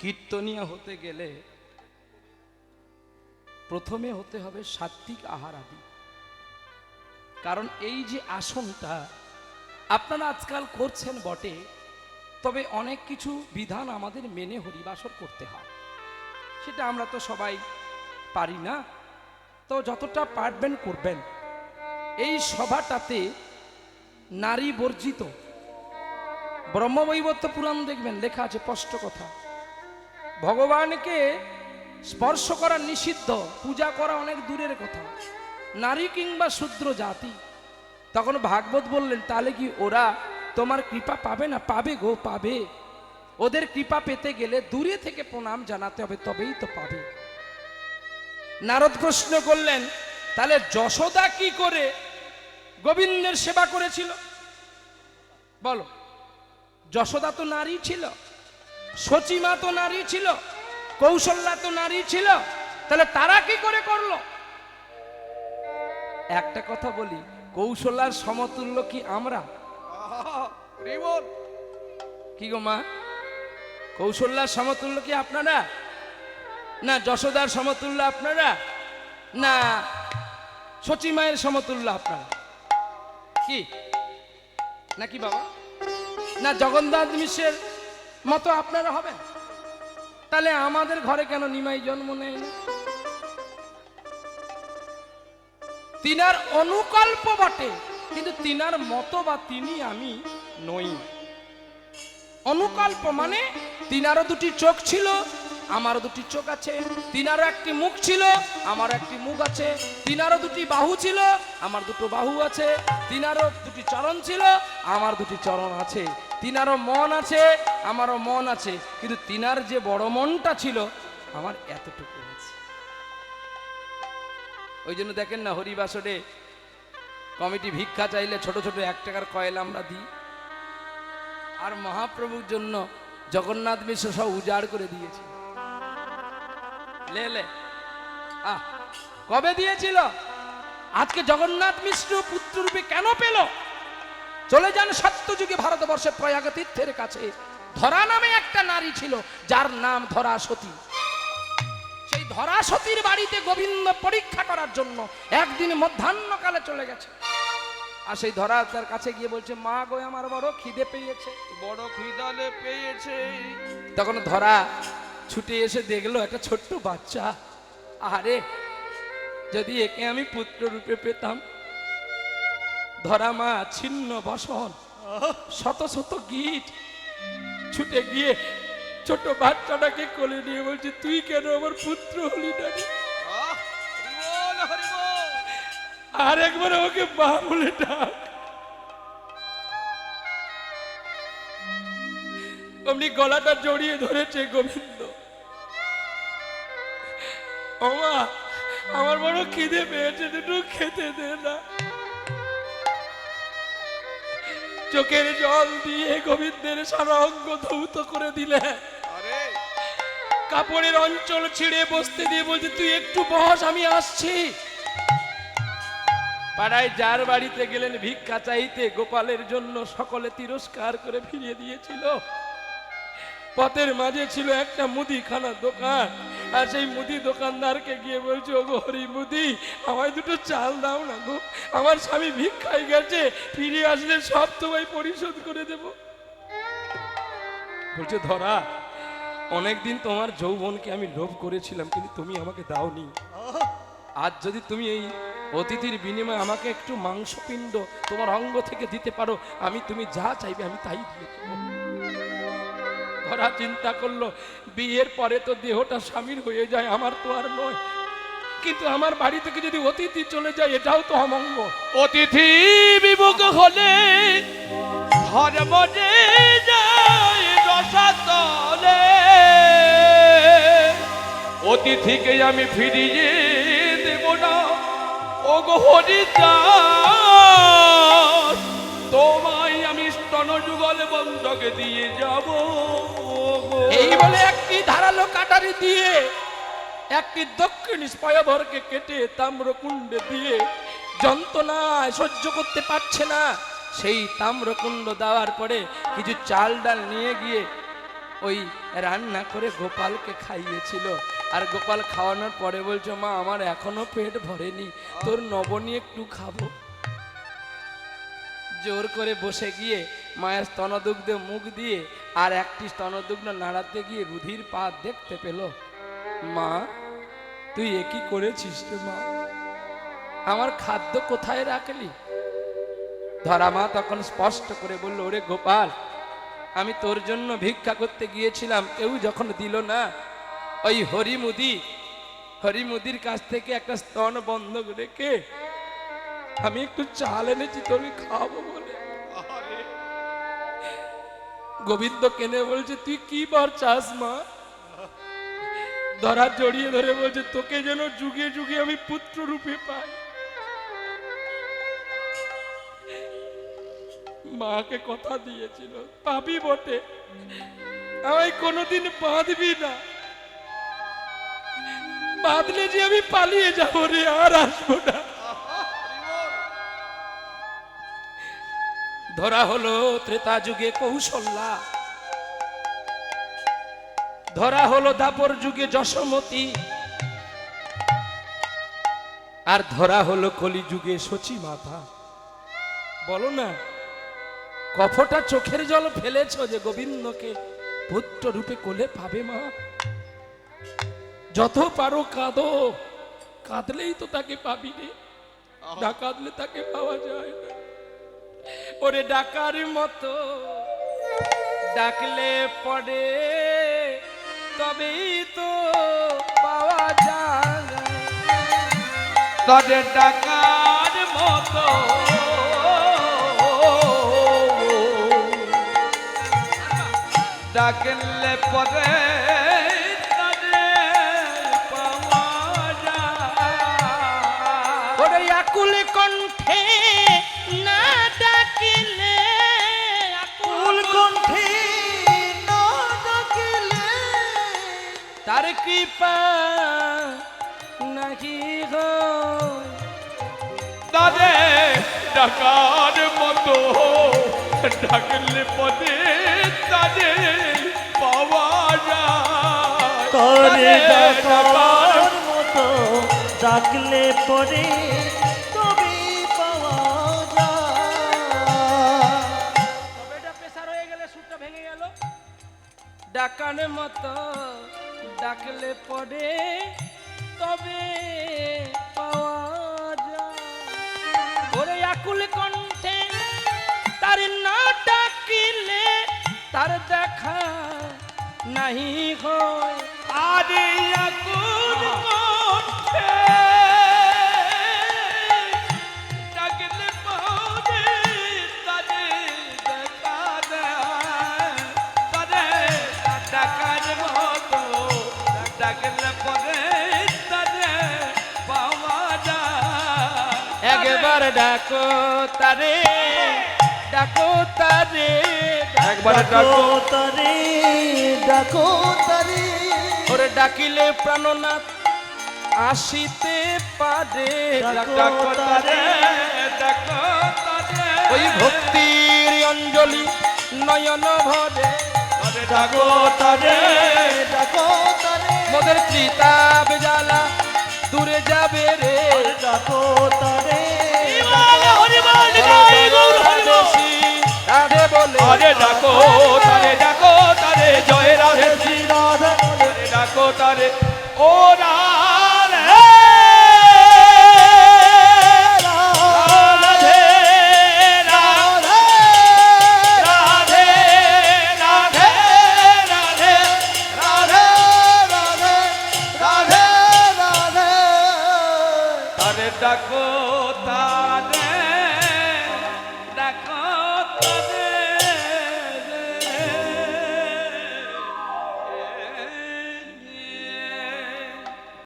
কীর্তনীয় হতে গেলে প্রথমে হতে হবে সাত্বিক আহার আদি। কারণ এই যে আসনটা আপনারা আজকাল করছেন বটে, তবে অনেক কিছু বিধান আমাদের মেনে হরিবাসর করতে হয়। সেটা আমরা তো সবাই পারি না, তো যতটা পারবেন করবেন। এই সভাটাতে নারী বর্জিত ব্রহ্মবৈবত্য পুরাণ দেখবেন, লেখা আছে স্পষ্ট কথা। ভগবানকে স্পর্শ করা নিষিদ্ধ, পূজা করা অনেক দূরের কথা। নারী কিংবা শূদ্র জাতি। তখন ভাগবত বললেন, তাহলে কি ওরা তোমার কৃপা পাবে না? পাবে গো, পাবে। ওদের কৃপা পেতে গেলে দূরে থেকে প্রণাম জানাতে হবে, তবেই তো পাবে। নারদ প্রশ্ন করলেন, তাহলে যশোদা কি করে গোবিন্দের সেবা করেছিল? বলো, যশোদা তো নারী ছিল। সচিমা তো নারী ছিল কৌশল্যা তো নারী ছিল তাহলে তারা কি করে করল? একটা কথা বলি কৌশলার সমতুল্য কি আমরা? কি গো মা? কৌশল্যার সমতুল্য কি আপনারা? না যশোদার সমতুল্য আপনারা? না সচিমায়ের সমতুল্য আপনারা? কি? নাকি বাবা? না জগন্নাথ মিশ্রের মতো আপনারা হবেন? তাহলে আমাদের ঘরে কেন নিমাই জন্ম নেয় না তিনার অনুকল্প বটে, কিন্তু তিনার মতো বা তিনি আমি নই। অনুকল্প মানে তিনারও দুটি চোখ ছিল আমারও দুটি চোখ আছে, তিনারও একটি মুখ ছিল আমার একটি মুখ আছে, তিনারও দুটি বাহু ছিল, আমার দুটো বাহু আছে, তিনারও দুটি চরণ ছিল, আমার দুটি চরণ আছে, তিনারও মন আছে, আমারও মন আছে, কিন্তু তিনার যে বড় মনটা ছিল, আমার এতটুকু আছে। ওই জন্য দেখেন না হরিবাসরে, কমিটি ভিক্ষা চাইলে ছোট ছোট এক টাকার কয়েল আমরা দিই। আর মহাপ্রভুর জন্য জগন্নাথ মিশ্র সব উজাড় করে দিয়েছে। লে আহ কবে দিয়েছিল? আজকে জগন্নাথ মিশ্র পুত্ররূপে কেন পেল? চলে যান সত্যযুগে ভারতবর্ষে প্রয়াগ তীর্থের কাছে। ধরা নামে একটা নারী ছিল যার নাম ধরা সতী সেই ধরা সতীর বাড়িতে গোবিন্দ পরীক্ষা করার জন্য একদিন মধ্যাহ্নকালে চলে গেছে। আর সেই ধরা তার কাছে গিয়ে বলছে মা গো আমার বড় খিদে পেয়েছে। বড় খিদালে পেয়েছে। তখন ধরা ছুটে এসে দেখল একটা ছোট্ট বাচ্চা। আরে যদি একে আমি পুত্র রূপে পেতাম ধরা মা ছিন্ন বসন শত শত গীত ছুটে গিয়ে ছোট বাচ্চাটাকে কোলে নিয়ে বলছে তুই কেন আমার পুত্র হলি না রে?" আহ, হরিবল হরিবল। আর একবার ওকে মা বলে ডাক। অমনি গলাটা জড়িয়ে ধরেছে গোবিন্দ। ওমা আমার বড় খিদে পেয়েছে দুটো খেতে দে না। চোখের জল দিয়ে গোবিন্দের সারা অঙ্গ ধৌত করে দিলে। কাপড়ের অঞ্চল ছিঁড়ে বসতে দিয়ে বলছে তুই একটু বস আমি আসছি। পাড়ায় যার বাড়িতে গেলেন ভিক্ষা চাইতে গোপালের জন্য সকলে তিরস্কার করে ফিরিয়ে দিয়েছিল। পথের মাঝে ছিল একটা মুদিখানা দোকান। আর সেই মুদি দোকানদারকে গিয়ে বলছে ও গো হরি মুদি, আমায় দুটো চাল দাও না গো। আমার স্বামী ভিক্ষায় গেছে, ফিরে আসলে সব তোমায় পরিশোধ করে দেব। বলছে, ধরা, অনেকদিন তোমার যৌবনকে আমি লোভ করেছিলাম, কিন্তু তুমি আমাকে দাওনি। আজ যদি তুমি এই অতিথির বিনিময়ে আমাকে একটু মাংসপিণ্ড তোমার অঙ্গ থেকে দিতে পারো, আমি তুমি যা চাইবে আমি তাই দিয়ে দেবো। ধরা চিন্তা করল, বিয়ের পরে তো দেহটা স্বামীর হয়ে যায়, আমার তো আর নয়। কিন্তু আমার বাড়ি থেকে যদি অতিথি চলে যায়, এটাও তো অমঙ্গল অতিথি বিমুখ হলে যায় অতিথিকে আমি ফিরিয়ে দেব না। ও গো হরিদাস, তোমায় আমি স্তন যুগল বন্ধকে দিয়ে যাব। এই বলে একটি ধারালো কাটারি দিয়ে একটি দক্ষিণ স্পয়ভরকে কেটে তাম্রকুণ্ডে দিয়ে যন্ত্রণায় সহ্য করতে পারছে না। সেই তাম্রকুণ্ড দেওয়ার পরে কিছু চাল ডাল নিয়ে গিয়ে ওই রান্না করে গোপালকে খাইয়েছিল। আর গোপাল খাওয়ানোর পরে বলছে, মা, আমার এখনও পেট ভরেনি, তোর নবনী একটু খাব। জোর করে বসে গিয়ে মায়ের স্তনদুগ্ধে মুখ দিয়ে আর একটি স্তনদুগ্ধ নাড়াতে গিয়ে রুধির পা দেখতে পেল। মা, তুই এ কি করেছিস রে মা? আমার খাদ্য কোথায় রাখলি? ধরা মা তখন স্পষ্ট করে বলল, ওরে গোপাল, আমি তোর জন্য ভিক্ষা করতে গিয়েছিলাম, কেউ যখন দিল না, ওই হরিমুদি, হরিমুদির কাছ থেকে একটা স্তন বন্ধক রেখে আমি একটু চাল এনেছি, তোকে খাওয়াবো বলে। গোবিন্দ কেনে বলছে, তুই কি বার চাস মা? ধরা জড়িয়ে ধরে বলছে, তোকে যেন যুগে যুগে আমি পুত্র রূপে পাই। মাকে কথা দিয়েছিল, পাবি বটে, আমায় কোনোদিন বাঁধবি না। বাঁধলে যে আমি পালিয়ে যাব রে, আর আসব না। ধরা হলো ত্রেতা যুগে কৌশল্যা। ধরা হলো দাপর যুগে যশমতী। আর ধরা হলো কলি যুগে সচি মাতা বলো না, কফটা চোখের জল ফেলেছ যে গোবিন্দকে? পুত্র রূপে কোলে পাবে মা? যত পারো কাঁদো, কাঁদলেই তো তাকে পাবি রে। না কাঁদলে তাকে পাওয়া যায় না। ওরে ডাকার মতো ডাকলে পড়ে তবেই তো পাওয়া যায় তাদের ডাকার মতো ডাকলে পরে কৃপা নাহি তারে ডাকার মতো ডাকলে পদে তাদের পাওয়া যায় তারে ডাকার মতো ডাকলে পরে ডাকানের মতো ডাকলে পড়ে তবে পাওয়া যায়। আকুল কণ্ঠে তার না ডাকিলে তার দেখা নাহি হয়। আরে আকুল একবার ডাকো তারে ডাকো তারে একবার ডাকো তারে ডাকো তারে। ওরে ডাকিলে প্রাণনাথ আসিতে পারে। ডাকো তারে ডাকো তাদের ওই ভক্তির অঞ্জলি নয়ন ভরে। ডাকো তারে ডাকো তারে। মোদের চিতা বেজালা ডাকো তারে ডাকো তারে জয় রাধে ডাকো তারে ও রাধে। রাধে ডাকো